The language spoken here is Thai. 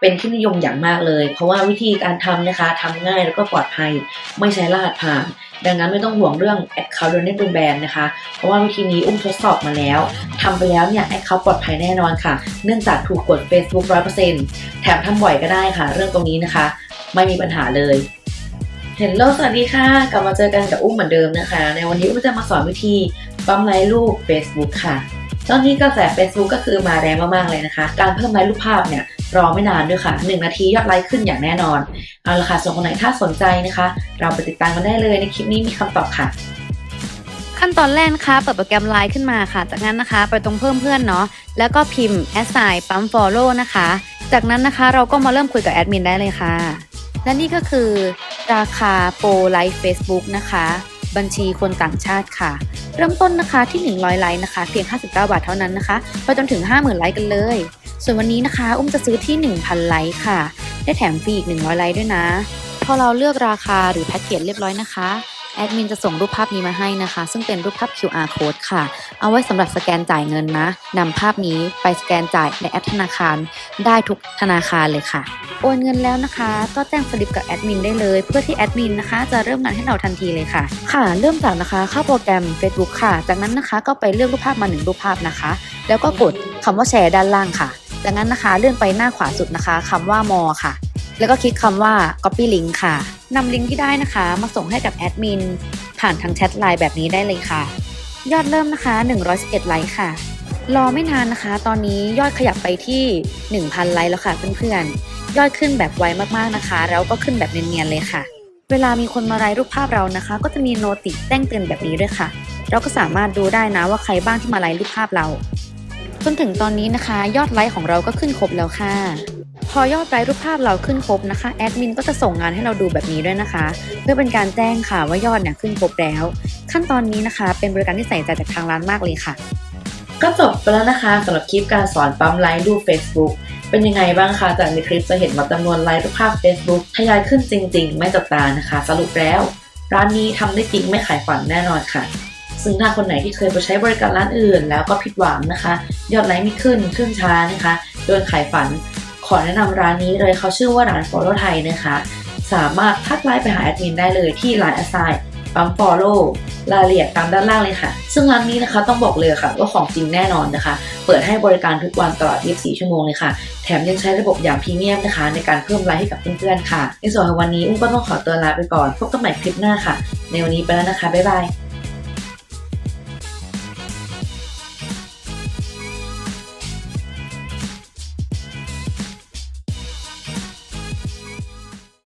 เป็นที่นิยมอย่างมากเลย เพราะว่าวิธีการทำนะคะทำง่ายแล้วก็ปลอดภัยไม่ใช้รหัสผ่าน ดังนั้นไม่ต้องห่วงเรื่อง Account โดนได้เป็นแบนนะคะ เพราะว่าวิธีนี้อุ้มทดสอบมาแล้วทำไปแล้วเนี่ย Account ปลอดภัยแน่นอนค่ะ เนื่องจากถูกกด Facebook 100%แถมทำบ่อยก็ได้ค่ะ เรื่องตรงนี้นะคะ ไม่มีปัญหาเลยเห็นโลสวัสดีค่ะ กลับมาเจอกันกับอุ้มเหมือนเดิมนะคะ ในวันนี้อุ้มจะมาสอนวิธีปั๊มไลค์รูป Facebook ค่ะ ตอนนี้กระแส Facebook ก็คือมาแรงมากๆเลยนะคะ การเพิ่มไลค์รูปภาพเนี่ย รอไม่นานด้วยค่ะ 1 นาทียอดไลค์ขึ้นอย่างแน่นอน เอาละค่ะส่วนคนไหนถ้าสนใจนะคะ เราไปติดตามกันได้เลยในคลิปนี้มีคำตอบค่ะขั้นตอนแรกนะคะเปิดโปรแกรม Line ขึ้นมาค่ะ จากนั้นนะคะ ไปตรงเพิ่มเพื่อนเนาะแล้วก็พิมพ์ assign ปั๊ม follow นะคะ จากนั้นนะคะเราก็มาเริ่มคุยกับแอดมินได้เลยค่ะ และนี่ก็คือ ราคาโปรไลฟ์ Facebook นะคะ บัญชีคนต่างชาติค่ะ เริ่มต้นนะคะที่ 100 ไลค์นะคะ เพียง 59 บาทเท่านั้นนะคะ ไปจนถึง 50,000 ไลค์กันเลย ส่วนวันนี้นะคะ อุ้มจะซื้อที่ 1,000 ไลค์ค่ะ ได้แถมฟรีอีก 100 ไลค์ด้วยนะ พอเราเลือกราคาหรือแพ็กเกจเรียบร้อยนะคะแอดมินจะส่งรูปภาพนี้มาให้นะคะ ซึ่งเป็นรูปภาพ QR code ค่ะ เอาไว้สำหรับสแกนจ่ายเงินนะนำภาพนี้ไปสแกนจ่ายในแอปธนาคาร ได้ทุกธนาคารเลยค่ะ โอนเงินแล้วนะคะ ก็แจ้งสลิปกับแอดมินได้เลย เพื่อที่แอดมินนะคะ จะเริ่มงานให้เราทันทีเลยค่ะ ค่ะ เริ่มจากนะคะเข้าโปรแกรม Facebook ค่ะ จากนั้นนะคะก็ไปเลือกรูปภาพมาหนึ่งรูปภาพนะคะ แล้วก็กดคำว่าแชร์ด้านล่างค่ะ จากนั้นนะคะเลื่อนไปหน้าขวาสุดนะคะคำว่า more ค่ะ แล้วก็คลิกคำว่า copy link ค่ะนำลิงก์ที่ได้นะคะ มาส่งให้กับแอดมินผ่านทางแชทไลน์แบบนี้ได้เลยค่ะ ยอดเริ่มนะคะ 111ไลค์ค่ะ รอไม่นานนะคะ ตอนนี้ยอดขยับไปที่ 1,000 ไลค์แล้วค่ะเพื่อนๆ ยอดขึ้นแบบไวมากๆนะคะ แล้วก็ขึ้นแบบเนียนๆเลยค่ะ เวลามีคนมาไลค์รูปภาพเรานะคะ ก็จะมีโนติแจ้งเตือนแบบนี้ด้วยค่ะ เราก็สามารถดูได้นะว่าใครบ้างที่มาไลค์รูปภาพเรา จนถึงตอนนี้นะคะ ยอดไลค์ของเราก็ขึ้นครบแล้วค่ะ พอยอดไลค์รูปภาพเราขึ้นครบนะคะแอดมินก็จะส่งงานให้เราดูแบบนี้ด้วยนะคะ เพื่อเป็นการแจ้งค่ะว่ายอดเนี่ยขึ้นครบแล้ว ขั้นตอนนี้นะคะ เป็นบริการที่ใส่ใจจากทางร้านมากเลยค่ะ ก็จบไปแล้วนะคะสำหรับคลิปการสอนปั๊มไลค์รูป Facebook เป็นยังไงบ้างคะจากในคลิปจะเห็นว่าจำนวนไลค์รูปภาพ Facebook ทยอยขึ้นจริง ๆ ไม่จับตานะคะ สรุปแล้ว ร้านนี้ทำได้จริงไม่ขายฝันแน่นอนค่ะ ซึ่งถ้าคนไหนที่เคยไปใช้บริการร้านอื่น แล้วก็ผิดหวังนะคะ ยอดไลค์ไม่ขึ้นขึ้นช้านะคะ โดนขายฝันขอแนะนำร้านนี้เลยเขาชื่อว่าร้าน Follow ไทยนะคะ สามารถทักไลน์ไปหาแอดมินได้เลยที่ Line Assign ปั๊ม Follow รายละเอียดตามด้านล่างเลยค่ะ ซึ่งร้านนี้นะคะต้องบอกเลยค่ะว่าของจริงแน่นอนนะคะ เปิดให้บริการทุกวันตลอด 24 ชั่วโมงเลยค่ะ แถมยังใช้ระบบอย่างพรีเมียมนะคะ ในการเพิ่มไลค์ให้กับเพื่อนๆค่ะ ในส่วนของวันนี้อุ้มก็ต้องขอตัวลาไปก่อน พบกันใหม่คลิปหน้าค่ะ ในวันนี้ไปแล้วนะคะ บ๊ายบาย